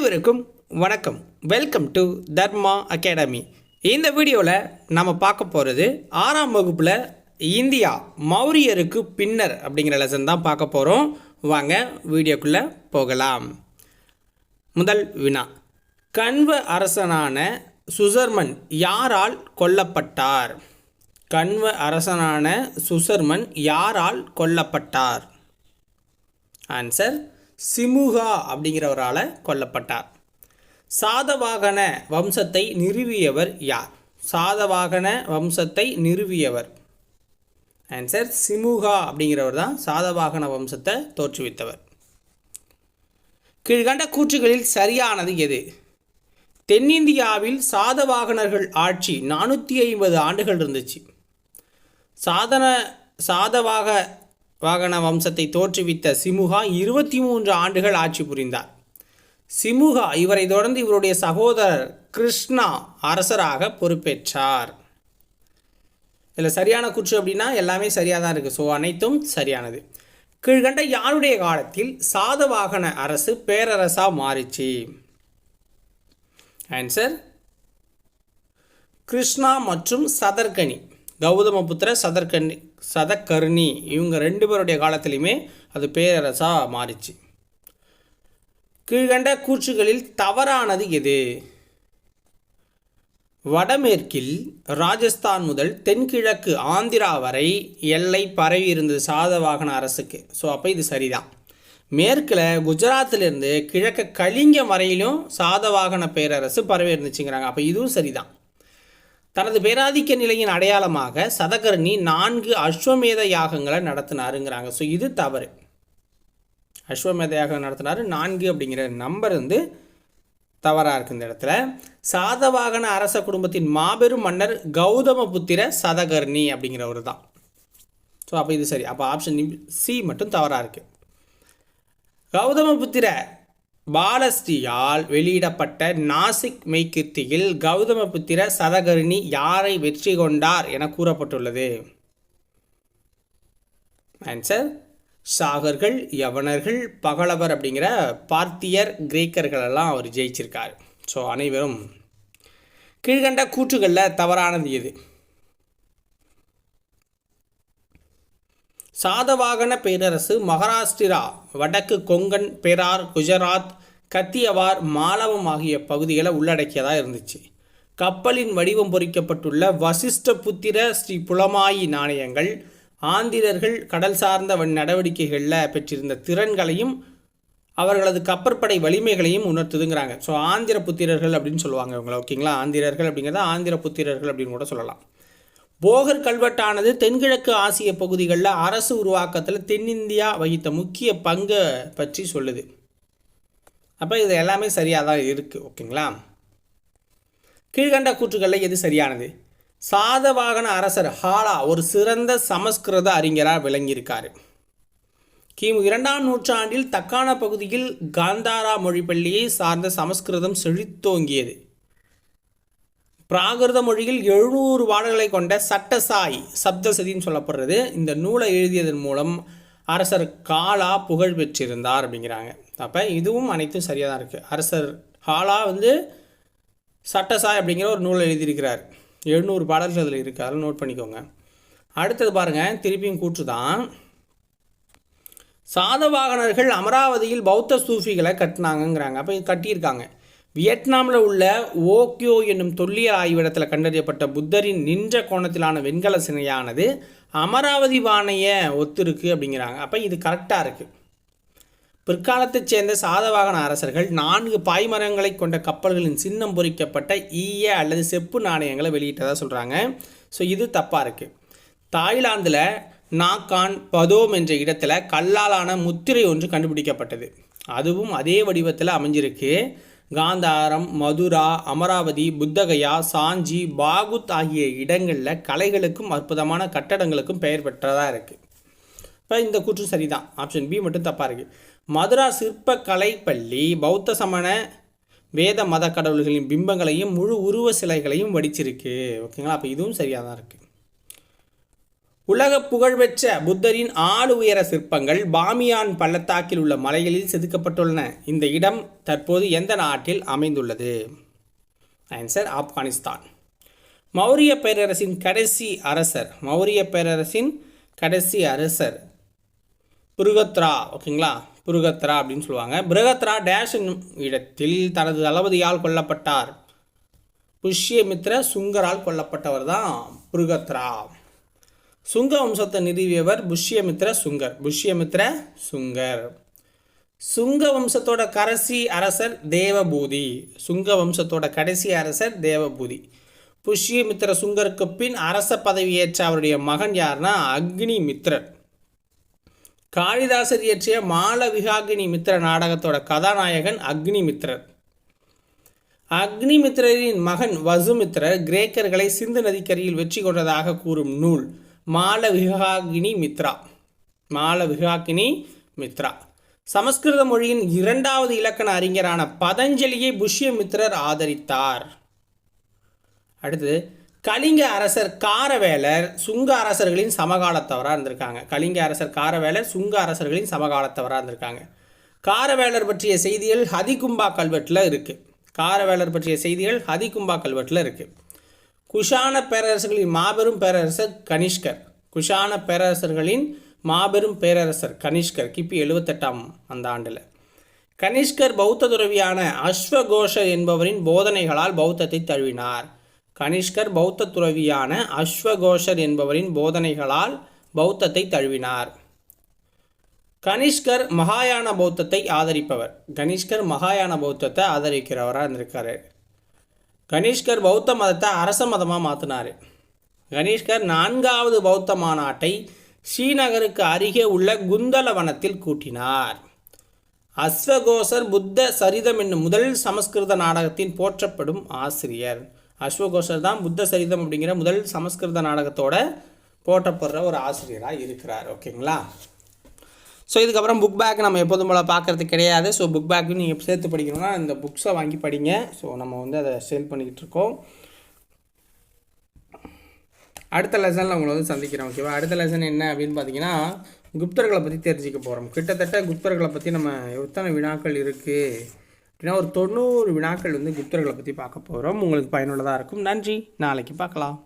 அனைவருக்கும் வணக்கம். Welcome to Dharma academy இந்த வீடியோவில் நம்ம பார்க்க போகிறது ஆறாம் வகுப்பில் இந்தியா மௌரியருக்கு பின்னர் அப்படிங்கிற லெசன் தான் பார்க்க போகிறோம் வாங்க வீடியோக்குள்ளே போகலாம். முதல் வினா. கண்வ அரசனான சுசர்மன் யாரால் கொல்லப்பட்டார்? கண்வ அரசனான சுசர்மன் யாரால் கொல்லப்பட்டார்? ஆன்சர் சிமுகா அப்படிங்கிறவரால் கொல்லப்பட்டார். சாதவாகன வம்சத்தை நிறுவியவர் யார்? சாதவாகன வம்சத்தை நிறுவியவர். ஆன்சர் சிமுகா அப்படிங்கிறவர் தான் சாதவாகன வம்சத்தை தோற்றுவித்தவர். கீழ்கண்ட கூற்றுகளில் சரியானது எது? தென்னிந்தியாவில் சாதவாகனர்கள் ஆட்சி நானூற்றி ஐம்பது ஆண்டுகள் இருந்துச்சு. சாதன சாதவாக வாகன வம்சத்தை தோற்றுவித்த சிமுகா இருபத்தி மூன்று ஆண்டுகள் ஆட்சி புரிந்தார். சிமுகா இவரை தொடர்ந்து இவருடைய சகோதரர் கிருஷ்ணா அரசராக பொறுப்பேற்றார். இதில் சரியான குற்று அப்படின்னா எல்லாமே சரியாக தான் இருக்குது ஸோ அனைத்தும் சரியானது. கீழ்கண்ட யாருடைய காலத்தில் சாதவாகன அரசு பேரரசாக மாறிச்சு? ஆன்சர் கிருஷ்ணா மற்றும் சதர்கனி. கௌதமபுத்திர சதர்கனி சதக்கர்ணி இவங்க ரெண்டு பேருடைய காலத்திலையுமே அது பேரரசாக மாறிச்சு. கீழ்கண்ட கூற்றுகளில் தவறானது எது? வடமேற்கில் ராஜஸ்தான் முதல் தென்கிழக்கு ஆந்திரா வரை எல்லை பரவி இருந்தது சாதவாகன அரசுக்கு. ஸோ அப்போ இது சரிதான். மேற்கில் குஜராத்திலிருந்து கிழக்கு கலிங்கம் வரையிலும் சாதவாகன பேரரசு பரவி இருந்துச்சுங்கிறாங்க. அப்போ இதுவும் சரிதான். தனது பேராதிக்க நிலையின் அடையாளமாக சதகர்ணி நான்கு அஸ்வமேத யாகங்களை நடத்தினாருங்கிறாங்க. ஸோ இது தவறு. அஸ்வமேத யாகம் நடத்தினார். நான்கு அப்படிங்கிற நம்பர் வந்து தவறாக இருக்குது இந்த இடத்துல. சாதவாகன அரச குடும்பத்தின் மாபெரும் மன்னர் கௌதமபுத்திர சதகர்ணி அப்படிங்கிறவர் தான். ஸோ அப்போ இது சரி. அப்போ ஆப்ஷன் சி மட்டும் தவறாக இருக்குது கௌதமபுத்திர பாலஸ்ரீயால் வெளியிடப்பட்ட நாசிக் மெய்கிருத்தியில் கௌதமபுத்திர சதகர்ணி யாரை வெற்றி கொண்டார் என கூறப்பட்டுள்ளது? ஆன்சர் சாகர்கள் யவனர்கள் பகலவர் அப்படிங்கிற பார்த்தியர் கிரேக்கர்கள் எல்லாம் அவர் ஜெயிச்சிருக்கார். ஸோ அனைவரும் கீழ்கண்ட கூற்றுகளில் தவறானது எது? சாதவாகன பேரரசு மகாராஷ்டிரா வடக்கு கொங்கன் பெரார் குஜராத் கத்தியவார் மாலவம் ஆகிய பகுதிகளை உள்ளடக்கியதாக இருந்துச்சு. கப்பலின் வடிவம் பொறிக்கப்பட்டுள்ள வசிஷ்ட புத்திர ஸ்ரீ புலமாயி நாணயங்கள் ஆந்திரர்கள் கடல் சார்ந்த நடவடிக்கைகளில் பெற்றிருந்த திறன்களையும் அவர்களது கப்பற்படை வலிமைகளையும் உணர்த்துதுங்கிறாங்க. ஸோ ஆந்திர புத்திரர்கள் அப்படின்னு சொல்லுவாங்க இவங்களை ஓகேங்களா? ஆந்திரர்கள் அப்படிங்கிறத ஆந்திர புத்திரர்கள் அப்படின்னு கூட சொல்லலாம். போகர் கல்வெட்டானது தென்கிழக்கு ஆசிய பகுதிகளில் அரசு உருவாக்கத்தில் தென்னிந்தியா வகித்த முக்கிய பங்கை பற்றி சொல்லுது. அப்போ இது எல்லாமே சரியாக தான் இருக்குது ஓகேங்களா? கீழ்கண்ட கூற்றுகளில் எது சரியானது? சாதவாகன அரசர் ஹாலா ஒரு சிறந்த சமஸ்கிருத அறிஞராக விளங்கியிருக்கார். கிமு இரண்டாம் நூற்றாண்டில் தக்கான பகுதியில் காந்தாரா மொழி பள்ளியை சார்ந்த சமஸ்கிருதம் செழித்தோங்கியது. பிராகிருத மொழியில் எழுநூறு பாடல்களை கொண்ட சட்டசாய் சப்தசதின்னு சொல்லப்படுறது. இந்த நூலை எழுதியதன் மூலம் அரசர் காலா புகழ் பெற்றிருந்தார் அப்படிங்கிறாங்க. அப்போ இதுவும் அனைத்தும் சரியாக தான் இருக்குது அரசர் ஹாலா வந்து சட்டசாய் அப்படிங்கிற ஒரு நூல் எழுதியிருக்கிறார். எழுநூறு பாடல்கள் அதில் இருக்குது அதெல்லாம் நோட் பண்ணிக்கோங்க. அடுத்தது பாருங்கள் திருப்பியும் கூற்று தான் சாதவாகனர்கள் அமராவதியில் பௌத்த சூஃபிகளை கட்டினாங்கங்கிறாங்க. அப்போ இது கட்டியிருக்காங்க. வியட்நாமில் உள்ள ஓக்கியோ என்னும் தொல்லியல் ஆய்விடத்தில் கண்டறியப்பட்ட புத்தரின் நின்ற கோணத்திலான வெண்கல சிலையானது அமராவதி பானையை ஒத்துருக்கு அப்படிங்கிறாங்க. அப்போ இது கரெக்டாக இருக்குது பிற்காலத்தைச் சேர்ந்த சாதவாகன அரசர்கள் நான்கு பாய்மரங்களை கொண்ட கப்பல்களின் சின்னம் பொறிக்கப்பட்ட ஈய அல்லது செப்பு நாணயங்களை வெளியிட்டதாக சொல்கிறாங்க ஸோ இது தப்பாக இருக்குது தாய்லாந்தில் நாக்கான் பதோம் என்ற இடத்துல கல்லாலான முத்திரை ஒன்று கண்டுபிடிக்கப்பட்டது. அதுவும் அதே வடிவத்தில் அமைஞ்சிருக்கு. காந்தாரம் மதுரா அமராவதி புத்தகயா சாஞ்சி பாகுத் ஆகிய இடங்களில் கலைகளுக்கும் அற்புதமான கட்டடங்களுக்கும் பெயர் பெற்றதாக இருக்குது இப்போ இந்த கூற்று சரிதான். ஆப்ஷன் பி மட்டும் தப்பாக இருக்குது மதுரா சிற்பக்கலை பள்ளி பௌத்த சமண வேத மத கடவுள்களின் பிம்பங்களையும் முழு உருவ சிலைகளையும் வடிச்சிருக்கு. ஓகேங்களா? அப்போ இதுவும் சரியாக தான் இருக்குது உலக புகழ்பெற்ற புத்தரின் ஆடு உயர சிற்பங்கள் பாமியான் பள்ளத்தாக்கில் உள்ள மலைகளில் செதுக்கப்பட்டுள்ளன. இந்த இடம் தற்போது எந்த நாட்டில் அமைந்துள்ளது? ஆன்சர் ஆப்கானிஸ்தான். மௌரிய பேரரசின் கடைசி அரசர். மௌரிய பேரரசின் கடைசி அரசர். புருகத்ரா ஓகேங்களா? புருகத்ரா அப்படின்னு சொல்லுவாங்க. புருகத்ரா டேஷ் என்னும் இடத்தில் தனது தளபதியால் கொல்லப்பட்டார். புஷ்யமித்ர சுங்கரால் கொல்லப்பட்டவர் தான் புருகத்ரா. சுங்க வம்சத்தை நிறுவியவர் புஷ்யமித்ர சுங்கர். புஷ்யமித்ர சுங்கர். சுங்க வம்சத்தோட கடைசி அரசர் தேவபூதி. சுங்க வம்சத்தோட கடைசி அரசர் தேவபூதி. புஷ்யமித்ர சுங்கருக்கு பின் அரச பதவியேற்ற அவருடைய மகன் யார்னா அக்னி மித்ரர். காளிதாசர் இயற்றிய மாலவிகாகினி மித்ர நாடகத்தோட கதாநாயகன் அக்னிமித்ரர் அக்னிமித்ரரின் மகன் வசுமித்ரர் கிரேக்கர்களை சிந்து நதிக்கரையில் வெற்றி கொண்டதாக கூறும் நூல். மாலவிகாகினி மித்ரா. மாலவிகாகினி மித்ரா. சமஸ்கிருத மொழியின் இரண்டாவது இலக்கண அறிஞரான பதஞ்சலியை புஷ்யமித்ரர் ஆதரித்தார். அடுத்து கலிங்க அரசர் காரவேலர் சுங்க அரசர்களின் சமகாலத்தவராக இருந்திருக்காங்க. கலிங்க அரசர் காரவேலர் சுங்க அரசர்களின் சமகாலத்தவராக இருந்திருக்காங்க. காரவேலர் பற்றிய செய்திகள் ஹதிகும்பா கல்வெட்டில் இருக்குது காரவேலர் பற்றிய செய்திகள் ஹதிகும்பா கல்வெட்டில் இருக்குது குஷான பேரரசர்களின் மாபெரும் பேரரசர் கனிஷ்கர். குஷான பேரரசர்களின் மாபெரும் பேரரசர் கனிஷ்கர். கிபி எழுபத்தெட்டாம் அந்த ஆண்டில் கனிஷ்கர் பௌத்த துறவியான அஸ்வகோஷர் என்பவரின் போதனைகளால் பௌத்தத்தை தழுவினார். கனிஷ்கர் பௌத்த துறவியான அஸ்வகோஷர் என்பவரின் போதனைகளால் பௌத்தத்தை தழுவினார். கனிஷ்கர் மகாயான பௌத்தத்தை ஆதரிப்பவர். கனிஷ்கர் மகாயான பௌத்தத்தை ஆதரிக்கிறவராக இருந்திருக்காரு. கனிஷ்கர் பௌத்த மதத்தை அரச மதமாக மாற்றினார் கனிஷ்கர் நான்காவது பௌத்த மாநாட்டை ஸ்ரீநகருக்கு அருகே உள்ள குந்தல வனத்தில் கூட்டினார். அஸ்வகோசர் புத்த சரிதம் என்னும் முதல் சமஸ்கிருத நாடகத்தின் போற்றப்படும் ஆசிரியர். அஸ்வகோஷர் தான் புத்த சரிதம் அப்படிங்கிற முதல் சமஸ்கிருத நாடகத்தோட போட்டப்படுற ஒரு ஆசிரியராக இருக்கிறார். ஓகேங்களா? ஸோ இதுக்கப்புறம் புக் பேக் நம்ம எப்போதும் போல் பார்க்குறது கிடையாது. ஸோ புக் பேக்கு நீங்கள் சேர்த்து படிக்கணும்னா இந்த புக்ஸை வாங்கி படிங்க. ஸோ நம்ம வந்து அதை சேல் பண்ணிக்கிட்டு இருக்கோம். அடுத்த லெசனில் உங்களை வந்து சந்திக்கிறோம் ஓகேவா அடுத்த லெசன் என்ன அப்படின்னு பார்த்தீங்கன்னா குப்தர்களை பற்றி தெரிஞ்சுக்க போகிறோம் கிட்டத்தட்ட குப்தர்களை பற்றி நம்ம எத்தனை வினாக்கள் இருக்குது அப்படின்னா ஒரு தொண்ணூறு வினாக்கள் வந்து குப்தர்களை பற்றி பார்க்க போகிறோம் உங்களுக்கு பயனுள்ளதாக இருக்கும். நன்றி. நாளைக்கு பார்க்கலாம்.